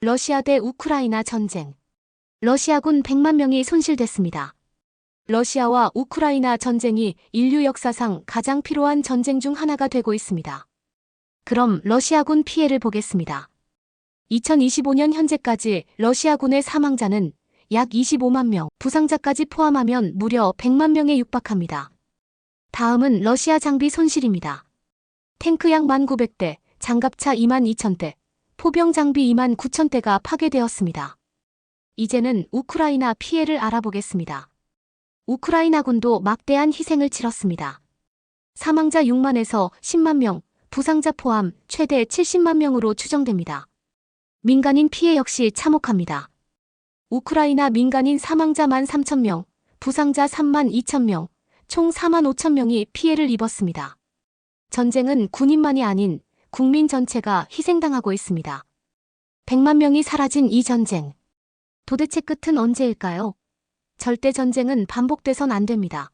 러시아 대 우크라이나 전쟁. 러시아군 100만 명이 손실됐습니다. 러시아와 우크라이나 전쟁이 인류 역사상 가장 필요한 전쟁 중 하나가 되고 있습니다. 그럼 러시아군 피해를 보겠습니다. 2025년 현재까지 러시아군의 사망자는 약 25만 명, 부상자까지 포함하면 무려 100만 명에 육박합니다. 다음은 러시아 장비 손실입니다. 탱크 약 1,900대, 장갑차 2만 2천대, 포병 장비 2만 9천 대가 파괴되었습니다. 이제는 우크라이나 피해를 알아보겠습니다. 우크라이나군도 막대한 희생을 치렀습니다. 사망자 6만에서 10만 명, 부상자 포함 최대 70만 명으로 추정됩니다. 민간인 피해 역시 참혹합니다. 우크라이나 민간인 사망자 1만 3천 명, 부상자 3만 2천 명, 총 4만 5천 명이 피해를 입었습니다. 전쟁은 군인만이 아닌 국민 전체가 희생당하고 있습니다. 100만 명이 사라진 이 전쟁. 도대체 끝은 언제일까요? 절대 전쟁은 반복돼선 안 됩니다.